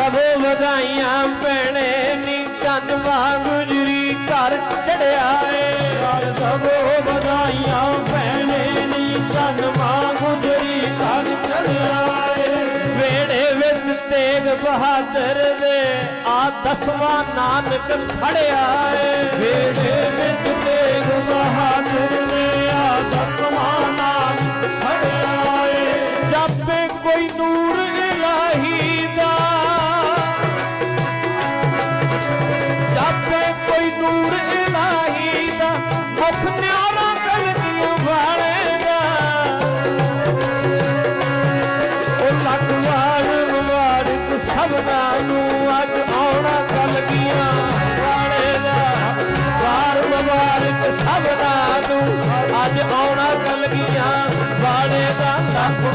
ਸਭੋ ਵਧਾਈਆਂ ਭੈਣੇ ਨੀ ਚੰਦ ਮਾ ਗੁਜਰੀ ਘਰ ਚੜਿਆ ਏ। ਸਭੋ ਵਧਾਈਆਂ ਭੈਣੇ ਨੀ ਚੰਨ ਮਾਂ ਗੁਜਰੀ ਘਰ ਚੜਿਆ ਏ। ਵੇੜੇ ਵਿੱਚ ਤੇਗ ਬਹਾਦਰ ਦੇ ਆ ਦਸਵਾਂ ਨਾਨਕ ਖੜਿਆ ਏ। ਵੇੜੇ ਵਿੱਚ ਤੇਗ ਬਹਾਦਰ ਨੇ ਆ ਦਸਵਾਂ ਨਾਮ ਖੜਿਆ ਏ। ਜਾਪੇ ਕੋਈ ਨੂਰ ਸਭਨਾ ਅੱਜ ਆਉਣਾ ਕਲਗੀਆਂ ਵਾਲੇ ਦਾ ਵਾਰ ਮੁਬਾਰਕ ਅੱਜ ਆਉਣਾ ਕਲਗੀਆਂ ਵਾਲੇ ਦਾ ਲੱਖ